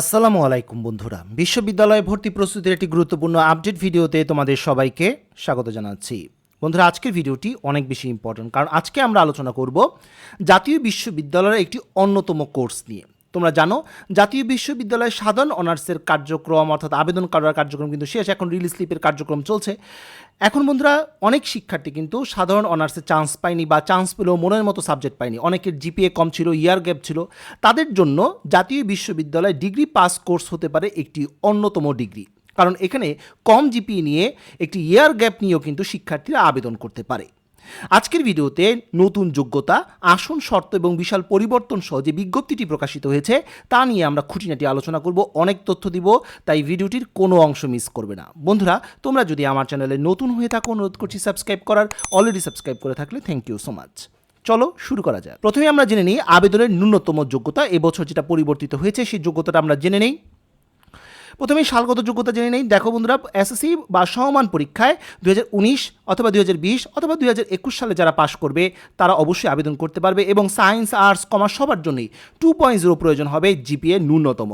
আসসালামু আলাইকুম বন্ধুরা। বিশ্ববিদ্যালয়ে ভর্তি প্রস্তুতির একটি গুরুত্বপূর্ণ আপডেট ভিডিওতে তোমাদের সবাইকে স্বাগত জানাচ্ছি। বন্ধুরা, আজকের ভিডিওটি অনেক বেশি ইম্পর্টেন্ট কারণ আজকে আমরা আলোচনা করব জাতীয় বিশ্ববিদ্যালয়ের একটি অন্যতম কোর্স নিয়ে। তোমরা জানো, জাতীয় বিশ্ববিদ্যালয়ের সাধারণ অনার্সের কার্যক্রম, অর্থাৎ আবেদন করার কার্যক্রম কিন্তু শেষ, এখন রিলিজ স্লিপের কার্যক্রম চলছে। এখন বন্ধুরা, অনেক শিক্ষার্থী কিন্তু সাধারণ অনার্সে চান্স পায়নি বা চান্স পেলেও মনের মতো সাবজেক্ট পায়নি। অনেকের জিপিএ কম ছিল ইয়ার গ্যাপ ছিল। তাদের জন্য জাতীয় বিশ্ববিদ্যালয়ে ডিগ্রি পাস কোর্স হতে পারে একটি অন্যতম ডিগ্রি কারণ এখানে কম জিপিএ নিয়ে একটি ইয়ার গ্যাপ নিয়েও কিন্তু শিক্ষার্থীরা আবেদন করতে পারে। আজকের ভিডিওতে নতুন যোগ্যতা, আসন শর্ত এবং বিশাল পরিবর্তন সহ যে বিজ্ঞপ্তিটি প্রকাশিত হয়েছে, তা নিয়ে আমরা খুঁটিনাটি আলোচনা করব, অনেক তথ্য দিব, তাই ভিডিওটির কোনো অংশ মিস করবে না। বন্ধুরা, তোমরা যদি আমার চ্যানেলে নতুন হয়ে থাকো, অনুরোধ করছি সাবস্ক্রাইব করার, অলরেডি সাবস্ক্রাইব করে থাকলে থ্যাংক ইউ সো মাচ চলো শুরু করা যায় প্রথমে আমরা জেনে নিই আবেদনের ন্যূনতম যোগ্যতা, এবছর যেটা পরিবর্তিত হয়েছে সেই যোগ্যতাটা আমরা জেনে নেই। প্রথমে সালগত যোগ্যতা জেনে নেই। দেখো বন্ধুরা এসএসসি বা সমমান পরীক্ষায় দুই হাজার উনিশ অথবা দু হাজার বিশ অথবা দুই হাজার একুশ সালে যারা পাশ করবে, তারা অবশ্যই আবেদন করতে পারবে এবং সায়েন্স, আর্টস, কমার্স সবার জন্যই। টু প্রয়োজন হবে জিপিএ ন্যূনতম।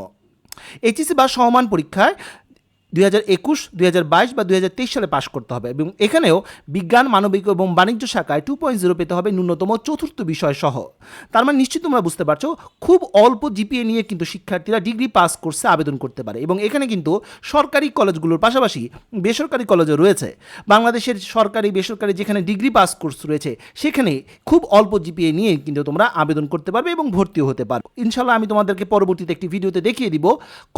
এইচএসি বা সমমান পরীক্ষায় দুই হাজার একুশ, দুই হাজার বাইশ বা দুই তেইশ সালে পাশ করতে হবে এবং এখানেও বিজ্ঞান, মানবিক এবং বাণিজ্য শাখায় টু পয়েন্ট জিরো পেতে হবে ন্যূনতম চতুর্থ বিষয় সহ। তার মানে নিশ্চিত তোমরা বুঝতে পারছ, খুব অল্প জিপিএ নিয়ে কিন্তু শিক্ষার্থীরা ডিগ্রি পাস কোর্সে আবেদন করতে পারে এবং এখানে কিন্তু সরকারি কলেজগুলোর পাশাপাশি বেসরকারি কলেজও রয়েছে। বাংলাদেশের সরকারি, বেসরকারি যেখানে ডিগ্রি পাস কোর্স রয়েছে, সেখানে খুব অল্প জিপিএ নিয়ে কিন্তু তোমরা আবেদন করতে পারবে এবং ভর্তিও হতে পারবে। ইনশাল্লাহ আমি তোমাদেরকে পরবর্তীতে একটি ভিডিওতে দেখিয়ে দিব,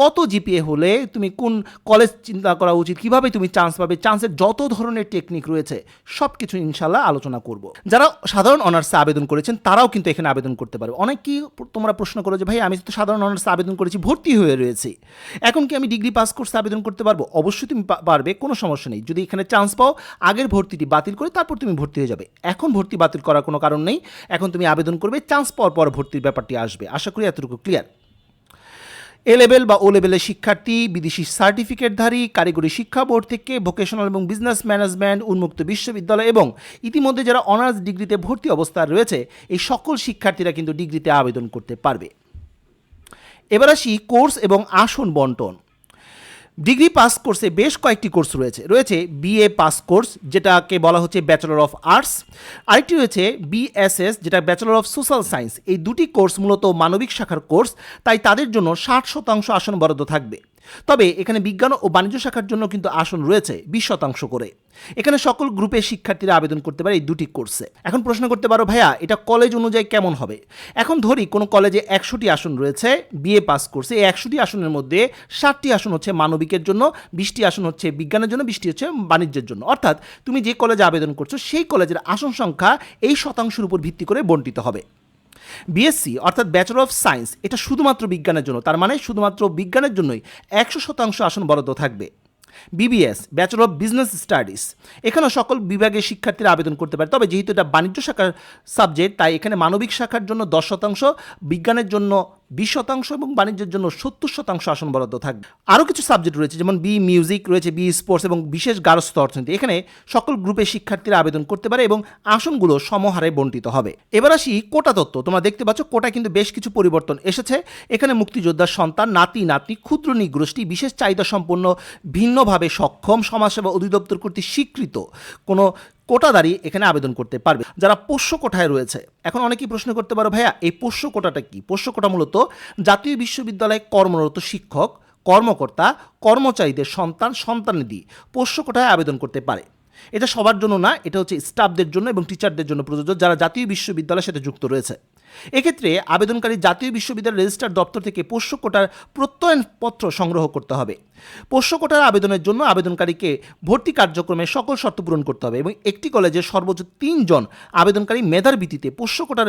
কত জিপিএ হলে তুমি কোন কলেজ চিন্তা করা উচিত কীভাবে তুমি চান্স পাবে। চান্সের যত ধরনের টেকনিক রয়েছে সব কিছু ইনশাল্লাহ আলোচনা করব। যারা সাধারণ অনার্সে আবেদন করেছেন, তারাও কিন্তু এখানে আবেদন করতে পারবে। অনেক কি তোমরা প্রশ্ন করো যে, ভাই, আমি তো সাধারণ অনার্সে আবেদন করেছি, ভর্তি হয়ে রয়েছি। এখন কি আমি ডিগ্রি পাস কোর্সে আবেদন করতে পারব? অবশ্যই তুমি পারবে, কোনো সমস্যা নেই। যদি এখানে চান্স পাও, আগের ভর্তিটি বাতিল করে তারপর তুমি ভর্তি হয়ে যাবে। এখন ভর্তি বাতিল করার কোনো কারণ নেই। এখন তুমি আবেদন করবে চান্স পাওয়ার পর ভর্তির ব্যাপারটি আসবে। আশা করি এতটুকু ক্লিয়ার এ লেভেল বা ও লেভেলের শিক্ষার্থী, বিদেশি সার্টিফিকেটধারী কারিগরি শিক্ষা বোর্ড থেকে ভোকেশনাল এবং বিজনেস ম্যানেজমেন্ট উন্মুক্ত বিশ্ববিদ্যালয় এবং ইতিমধ্যে যারা অনার্স ডিগ্রিতে ভর্তি অবস্থায় রয়েছে, এই সকল শিক্ষার্থীরা কিন্তু ডিগ্রিতে আবেদন করতে পারবে। এবার আসি কোর্স এবং আসন বন্টন। ডিগ্রি পাস কোর্সে বেশ কয়েকটি কোর্স রয়েছে। রয়েছে বিএ পাস কোর্স, যেটাকে বলা হচ্ছে ব্যাচেলর অফ আর্টস আরেকটি রয়েছে বিএসএস যেটা ব্যাচেলর অফ সোশ্যাল সায়েন্স এই দুটি কোর্স মূলত মানবিক শাখার কোর্স, তাই তাদের জন্য ষাট শতাংশ আসন বরাদ্দ থাকবে। তবে এখানে বিজ্ঞান ও বাণিজ্য শাখার জন্য কিন্তু আসন রয়েছে বিশ শতাংশ করে। এখানে সকল গ্রুপের শিক্ষার্থীরা আবেদন করতে পারে এই দুটি কোর্সে। এখন প্রশ্ন করতে পারো, ভাইয়া, এটা কলেজ অনুযায়ী কেমন হবে? এখন ধরি কোনো কলেজে একশোটি আসন রয়েছে, বিএ পাস কোর্সে এই একশোটি আসনের মধ্যে ষাটটি আসন হচ্ছে মানবিকের জন্য, বিশটি আসন হচ্ছে বিজ্ঞানের জন্য, বিশটি হচ্ছে বাণিজ্যের জন্য। অর্থাৎ তুমি যে কলেজে আবেদন করছ, সেই কলেজের আসন সংখ্যা এই শতাংশের উপর ভিত্তি করে বন্টিত হবে। বিএসসি অর্থাৎ ব্যাচেলর অফ সায়েন্স এটা শুধুমাত্র বিজ্ঞানের জন্য, তার মানে শুধুমাত্র বিজ্ঞানের জন্যই একশো শতাংশ আসন বরাদ্দ থাকবে। BBS bachelor of business studies এখানেও সকল বিভাগের শিক্ষার্থীরা আবেদন করতে পারে। তবে যেহেতু এটা বাণিজ্য শাখার সাবজেক্ট, তাই এখানে মানবিক শাখার জন্য দশ শতাংশ, বিজ্ঞানের জন্য বিশ শতাংশ এবং বাণিজ্যের জন্য সত্তর শতাংশ আসন বরাদ্দ থাকবে। আরও কিছু সাবজেক্ট রয়েছে, যেমন বি মিউজিক রয়েছে বি স্পোর্টস এবং বিশেষ গার্হস্থ্য অর্থনীতি। এখানে সকল গ্রুপের শিক্ষার্থীরা আবেদন করতে পারে এবং আসনগুলো সমহারে বন্টিত হবে। এবার আসি কোটা তত্ত্ব। তোমরা দেখতে পাচ্ছ কোটা কিন্তু বেশ কিছু পরিবর্তন এসেছে। এখানে মুক্তিযোদ্ধার সন্তান, নাতি, নাতনি, ক্ষুদ্র নিগোষ্ঠী, বিশেষ চাহিদা সম্পন্ন ভিন্নভাবে সক্ষম সমাজসেবা অধিদপ্তর কর্তৃক স্বীকৃত। কোনো কোটাদারি এখানে আবেদন করতে পারবে। যারা পোষ্য কোঠায় রয়েছে, এখন অনেকেই প্রশ্ন করতে পারো, ভাইয়া, এই পোষ্য কোটাটা কি? পোষ্য কোটা মূলত জাতীয় বিশ্ববিদ্যালয়ে কর্মরত শিক্ষক, কর্মকর্তা, কর্মচারীদের সন্তান সন্তানেদি পোষ্য কোটায় আবেদন করতে পারে। এটা সবার জন্য না, এটা হচ্ছে স্টাফদের জন্য এবং টিচারদের জন্য প্রযোজ্য, যারা জাতীয় বিশ্ববিদ্যালয়ের সাথে যুক্ত রয়েছে। এক্ষেত্রে আবেদনকারী জাতীয় বিশ্ববিদ্যালয় রেজিস্টার দপ্তর থেকে পোষ্য কোটার প্রত্যয়নপত্র সংগ্রহ করতে হবে। পোষ্য কোটার আবেদনের জন্য আবেদনকারীকে ভর্তি কার্যক্রমে সকল শর্ত পূরণ করতে হবে এবং একটি কলেজে সর্বোচ্চ তিনজন আবেদনকারী মেধার ভিত্তিতে পোষ্য কোটার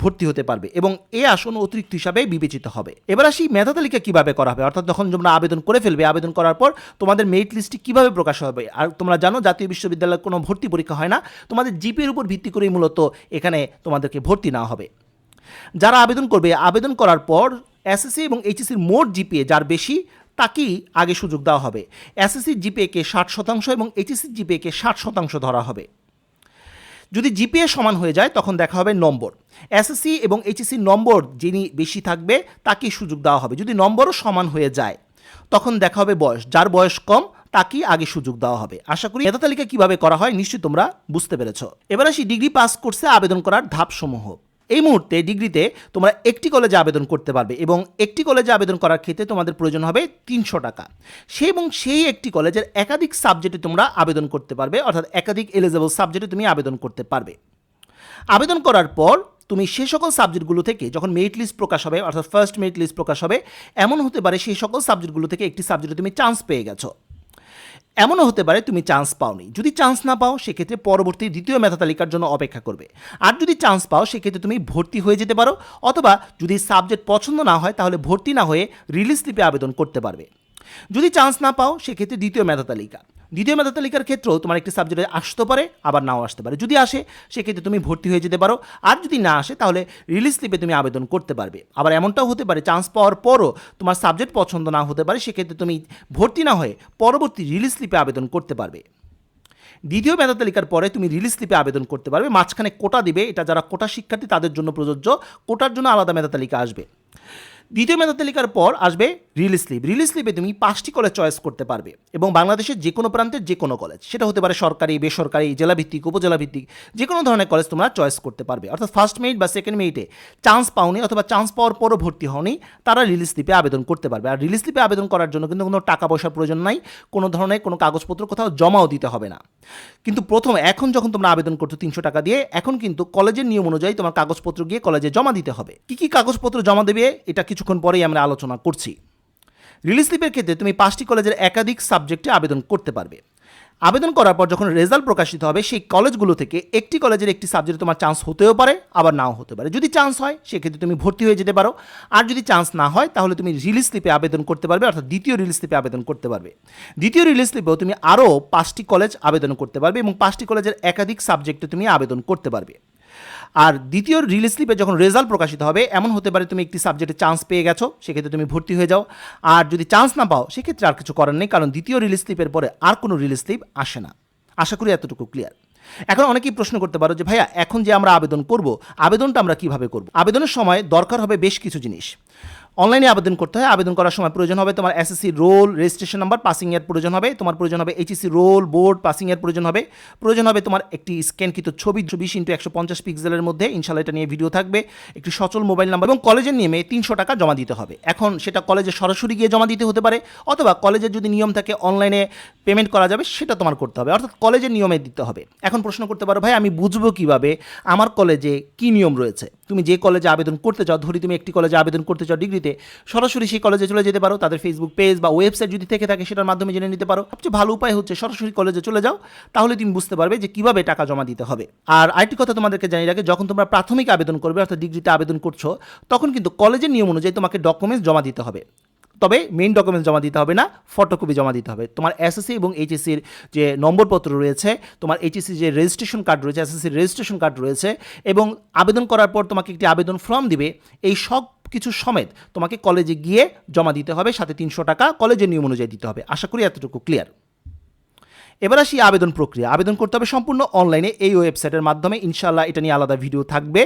ভর্তি হতে পারবে এবং এ আসন অতিরিক্ত হিসাবে বিবেচিত হবে। এবার আসি মেধা তালিকা কীভাবে করা হবে? অর্থাৎ যখন তোমরা আবেদন করে ফেলবে, আবেদন করার পর তোমাদের মেরিট লিস্টটি কীভাবে প্রকাশ হবে? আর তোমরা জানো জাতীয় বিশ্ববিদ্যালয়ের কোনো ভর্তি পরীক্ষা হয় না। তোমাদের জিপির উপর ভিত্তি করেই মূলত এখানে তোমাদেরকে ভর্তি নেওয়া হবে। যারা আবেদন করবে, আবেদন করার পর এসএসসি এবং এইচএসসির মোট জিপিএ যার বেশি, তাকেই আগে সুযোগ দেওয়া হবে। এসএসসির জিপিএকে ষাট শতাংশ এবং এইচএসসির জিপিএকে ষাট শতাংশ ধরা হবে। যদি জিপিএ সমান হয়ে যায়, তখন দেখা হবে নম্বর। এসএসসি এবং এইচএসসি নম্বর যিনি বেশি থাকবে, তাকেই সুযোগ দেওয়া হবে। যদি নম্বরও সমান হয়ে যায়, তখন দেখা হবে বয়স। যার বয়স কম, তাকেই আগে সুযোগ দেওয়া হবে। আশা করি মেধা তালিকা কীভাবে করা হয়, নিশ্চয়ই তোমরা বুঝতে পেরেছ। এবার আসি ডিগ্রি পাস কোর্সে আবেদন করার ধাপসমূহ। এই মুহূর্তে ডিগ্রিতে তোমরা একটি কলেজে আবেদন করতে পারবে এবং একটি কলেজে আবেদন করার ক্ষেত্রে তোমাদের প্রয়োজন হবে তিনশো টাকা। সে এবং সেই একটি কলেজের একাধিক সাবজেক্টে তোমরা আবেদন করতে পারবে, অর্থাৎ একাধিক এলিজেবল সাবজেক্টে তুমি আবেদন করতে পারবে। আবেদন করার পর তুমি সে সকল সাবজেক্টগুলো থেকে যখন মেরিট লিস্ট প্রকাশ হবে, অর্থাৎ ফার্স্ট মেরিট লিস্ট প্রকাশ হবে, এমন হতে পারে সেই সকল সাবজেক্টগুলো থেকে একটি সাবজেক্টে তুমি চান্স পেয়ে গেছো। এমনও হতে পারে তুমি চান্স পাওনি। যদি চান্স না পাও, সেক্ষেত্রে পরবর্তী দ্বিতীয় মেধা তালিকার জন্য অপেক্ষা করবে। আর যদি চান্স পাও, সেক্ষেত্রে তুমি ভর্তি হয়ে যেতে পারো, অথবা যদি সাবজেক্ট পছন্দ না হয়, তাহলে ভর্তি না হয়ে রিলিজ স্লিপে আবেদন করতে পারবে। যদি চান্স না পাও, সেক্ষেত্রে দ্বিতীয় মেধা তালিকা। দ্বিতীয় মেধা তালিকার ক্ষেত্রেও তোমার একটি সাবজেক্টে আসতে পারে, আবার নাও আসতে পারে। যদি আসে, সেক্ষেত্রে তুমি ভর্তি হয়ে যেতে পারো। আর যদি না আসে, তাহলে রিলিজ স্লিপে তুমি আবেদন করতে পারবে। আবার এমনটাও হতে পারে চান্স পাওয়ার পরও তোমার সাবজেক্ট পছন্দ না হতে পারে, সেক্ষেত্রে তুমি ভর্তি না হয়ে পরবর্তী রিলিজ স্লিপে আবেদন করতে পারবে। দ্বিতীয় মেধা তালিকার পরে তুমি রিলিজ স্লিপে আবেদন করতে পারবে। মাঝখানে কোটা দিবে। এটা যারা কোটা শিক্ষার্থী, তাদের জন্য প্রযোজ্য। কোটার জন্য আলাদা মেধা তালিকা আসবে। দ্বিতীয় মেধা তালিকার পর আসবে রিলিজ স্লিপ রিলিজ স্লিপে তুমি পাঁচটি কলেজ চয়েস করতে পারবে এবং বাংলাদেশের যে কোনো প্রান্তের যে কোনো কলেজ সেটা হতে পারে সরকারি, বেসরকারি, জেলাভিত্তিক, উপজেলাভিত্তিক যে কোনো ধরনের কলেজ তোমরা চয়েস করতে পারবে। অর্থাৎ ফার্স্ট মেরিট বা সেকেন্ড মেরিটে চান্স পাওনি অথবা চান্স পাওয়ার পরও ভর্তি হওনি, তারা রিলিজ স্লিপে আবেদন করতে পারবে। আর রিলিজ স্লিপে আবেদন করার জন্য কিন্তু কোনো টাকা পয়সার প্রয়োজন নাই, কোনো ধরনের কোনো কাগজপত্র কোথাও জমাও দিতে হবে না। কিন্তু প্রথম এখন যখন তোমরা আবেদন করছ তিনশো টাকা দিয়ে, এখন কিন্তু কলেজের নিয়ম অনুযায়ী তোমার কাগজপত্র গিয়ে কলেজে জমা দিতে হবে। কি কি কাগজপত্র জমা দেবে, এটা কিছুক্ষণ পরেই আমরা আলোচনা করছি। রিলিজ স্লিপের ক্ষেত্রে তুমি পাঁচটি কলেজের একাধিক সাবজেক্টে আবেদন করতে পারবে। আবেদন করার পর যখন রেজাল্ট প্রকাশিত হবে, সেই কলেজগুলো থেকে একটি কলেজের একটি সাবজেক্টে তোমার চান্স হতেও পারে, আবার নাও হতে পারে। যদি চান্স হয়, সেক্ষেত্রে তুমি ভর্তি হয়ে যেতে পারো। আর যদি চান্স না হয়, তাহলে তুমি রিলিজ স্লিপে আবেদন করতে পারবে, অর্থাৎ দ্বিতীয় রিলিজ স্লিপে আবেদন করতে পারবে। দ্বিতীয় রিলিজ স্লিপেও তুমি আরও পাঁচটি কলেজ আবেদন করতে পারবে এবং পাঁচটি কলেজের একাধিক সাবজেক্টে তুমি আবেদন করতে পারবে। আর দ্বিতীয় রিলিজ স্লিপে যখন রেজাল্ট প্রকাশিত হবে, এমন হতে পারে তুমি একটি সাবজেক্টে চান্স পেয়ে গেছো, সেক্ষেত্রে তুমি ভর্তি হয়ে যাও। আর যদি চান্স না পাও, সেক্ষেত্রে আর কিছু করার নেই, কারণ দ্বিতীয় রিলিজ স্লিপের পরে আর কোনো রিলিজ স্লিপ আসে না। আশা করি এতটুকু ক্লিয়ার এখন অনেকেই প্রশ্ন করতে পারো যে, ভাইয়া, এখন যে আমরা আবেদন করব, আবেদনটা আমরা কীভাবে করব? আবেদনের সময় দরকার হবে বেশ কিছু জিনিস। অনলাইনে আবেদন করতে হয়। আবেদন করার সময় প্রয়োজন হবে তোমার SSC roll registration number passing এর প্রয়োজন হবে। তোমার প্রয়োজন হবে এইচএসসি রোল বোর্ড পাসিং এর প্রয়োজন হবে। প্রয়োজন হবে তোমার একটি স্ক্যানকৃত ছবি বিশ ইন্টু একশো পঞ্চাশ পিক্সেলের মধ্যে। ইনশাল্লাহ এটা নিয়ে ভিডিও থাকবে। একটি সচল মোবাইল নাম্বার এবং কলেজের নিয়মে তিনশো টাকা জমা দিতে হবে। এখন সেটা কলেজে সরাসরি গিয়ে জমা দিতে হতে পারে অথবা কলেজের যদি নিয়ম থাকে অনলাইনে পেমেন্ট করা যাবে, সেটা তোমার করতে হবে। অর্থাৎ কলেজের নিয়মে দিতে হবে। এখন প্রশ্ন করতে পারো, ভাই, আমি বুঝব কীভাবে আমার কলেজে কি নিয়ম রয়েছে? তুমি যে কলেজে আবেদন করতে চাও, ধরি তুমি একটি কলেজে আবেদন করতে চাও ডিগ্রিতে সরাসরি সেই কলেজে চলে যেতে পারো। তাদের ফেসবুক পেজ বা ওয়েবসাইট যদি থেকে থাকে সেটার মাধ্যমে জেনে নিতে পারো। সবচেয়ে ভালো উপায় হচ্ছে সরাসরি কলেজে চলে যাও, তাহলে তুমি বুঝতে পারবে যে কীভাবে টাকা জমা দিতে হবে। আর আরেকটি কথা তোমাদেরকে জানিয়ে রাখে, যখন তোমরা প্রাথমিক আবেদন করবে, অর্থাৎ ডিগ্রিতে আবেদন করছ, তখন কিন্তু কলেজের নিয়ম অনুযায়ী তোমাকে ডকুমেন্টস জমা দিতে হবে। তবে মেইন ডকুমেন্টস জমা দিতে হবে না ফটোকপি জমা দিতে হবে। তোমার এসএসসি এবং এইচএসসির যে নম্বরপত্র রয়েছে, তোমার এইচএসসি যে রেজিস্ট্রেশন কার্ড রয়েছে এসএসসির রেজিস্ট্রেশন কার্ড রয়েছে, এবং আবেদন করার পর তোমাকে একটি আবেদন ফর্ম দিবে। এই সব কিছু সমেত তোমাকে কলেজে গিয়ে জমা দিতে হবে, সাথে তিনশো টাকা কলেজের নিয়ম অনুযায়ী দিতে হবে। আশা করি এতটুকু ক্লিয়ার এবার আসি আবেদন প্রক্রিয়া। আবেদন করতে হবে সম্পূর্ণ অনলাইনে এই ওয়েবসাইটের মাধ্যমে। ইনশাল্লাহ এটা নিয়ে আলাদা ভিডিও থাকবে।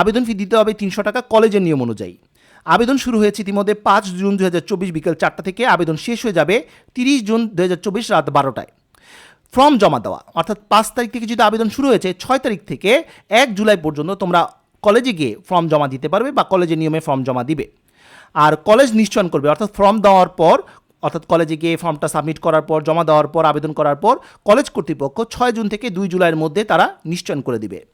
আবেদন ফি দিতে হবে তিনশো টাকা কলেজের নিয়ম অনুযায়ী। আবেদন শুরু হয়েছে ইতিমধ্যে পাঁচ জুন দু হাজার চব্বিশ বিকেল চারটা থেকে। আবেদন শেষ হয়ে যাবে তিরিশ জুন দু হাজার চব্বিশ রাত বারোটায়। ফর্ম জমা দেওয়া। অর্থাৎ পাঁচ তারিখ থেকে যদি আবেদন শুরু হয়েছে, ছয় তারিখ থেকে এক জুলাই পর্যন্ত তোমরা কলেজে গিয়ে ফর্ম জমা দিতে পারবে বা কলেজের নিয়মে ফর্ম জমা দিবে। আর কলেজ নিশ্চয়ন করবে, অর্থাৎ ফর্ম দেওয়ার পর, অর্থাৎ কলেজে গিয়ে ফর্মটা সাবমিট করার পর, জমা দেওয়ার পর, আবেদন করার পর কলেজ কর্তৃপক্ষ ছয় জুন থেকে দুই জুলাইয়ের মধ্যে তারা নিশ্চয়ন করে দিবে।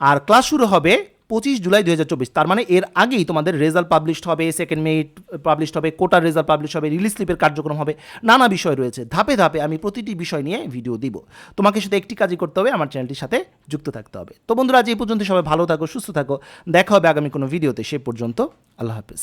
আর ক্লাস শুরু হবে পঁচিশ জুলাই দু হাজার চব্বিশ, তার মানে এর আগেই তোমাদের রেজাল্ট পাবলিশ হবে সেকেন্ড মেট পাবলিশড হবে কোটার রেজাল্ট পাবলিশ হবে রিলিজ স্লিপের কার্যক্রম হবে, নানা বিষয় রয়েছে। ধাপে ধাপে আমি প্রতিটি বিষয় নিয়ে ভিডিও দিব। তোমাকে শুধু একটি কাজই করতে হবে, আমার চ্যানেলটির সাথে যুক্ত থাকতে হবে। তো বন্ধুরা, আজ এই পর্যন্ত সবাই ভালো থাকো, সুস্থ থাকো। দেখা হবে আগামী কোনো ভিডিওতে সে পর্যন্ত আল্লাহ হাফিজ।